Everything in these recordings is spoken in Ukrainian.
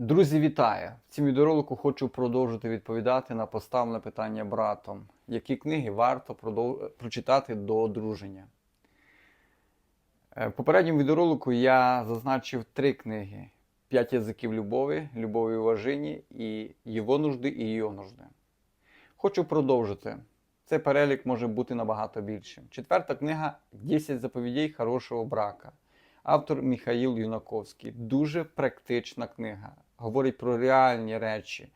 Друзі, вітаю! В цьому відеоролику хочу продовжити відповідати на поставлене питання братом, які книги варто продов... прочитати до одруження. Е, В попередньому відеоролику я зазначив три книги: П'ять язиків любові, любові і уважінні і Його нужди і її нужди. Хочу продовжити. Цей перелік може бути набагато більшим. Четверта книга 10 заповідей хорошого брака. Автор Міхаїл Юнаковський. Дуже практична книга. Говорить про реальні речі.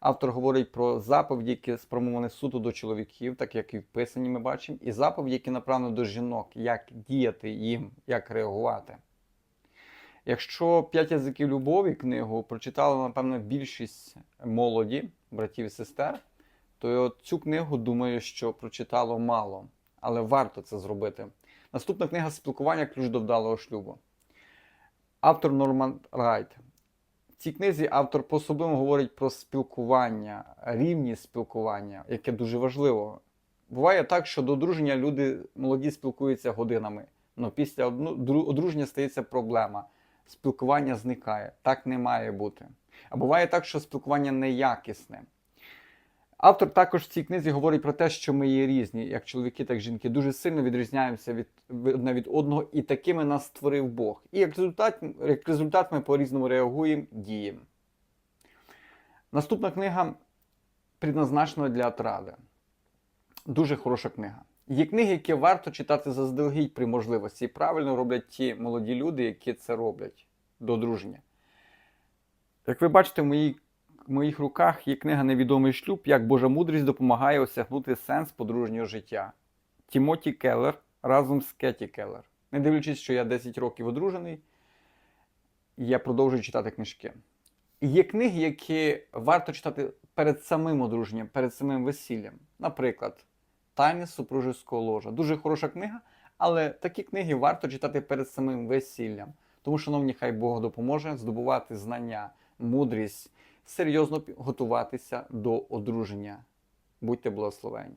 Автор говорить про заповіді, які спрямовані суто до чоловіків, так як і в писанні ми бачимо, і заповіді, які направлені до жінок, як діяти їм, як реагувати. Якщо п'ять язиків любові книгу прочитала, напевно, більшість молоді, братів і сестер, то цю книгу думаю, що прочитало мало, але варто це зробити. Наступна книга спілкування ключ до вдалого шлюбу. Автор Норман Райт. Цій книзі автор по особливому говорить про спілкування, рівність спілкування, яке дуже важливо. Буває так, що до одруження люди молоді спілкуються годинами, але після одруження стається проблема. Спілкування зникає. Так не має бути. А буває так, що спілкування неякісне. Автор також в цій книзі говорить про те, що ми є різні, як чоловіки, так і жінки, дуже сильно відрізняємося від, одне від одного, і такими нас створив Бог. І як результат, як результат ми по-різному реагуємо, діємо. Наступна книга предназначена для отради. Дуже хороша книга. Є книги, які варто читати заздалегідь при можливості. І правильно роблять ті молоді люди, які це роблять до одруження. Як ви бачите, в моїй моїх руках є книга Невідомий шлюб, як Божа мудрість допомагає осягнути сенс подружнього життя. Тімоті Келлер разом з Кеті Келлер. Не дивлячись, що я 10 років одружений, я продовжую читати книжки. Є книги, які варто читати перед самим одруженням, перед самим весіллям. Наприклад, Тайни супружеського ложа. Дуже хороша книга, але такі книги варто читати перед самим весіллям. Тому, шановні, хай Бог допоможе здобувати знання, мудрість, серйозно готуватися до одруження. Будьте благословені.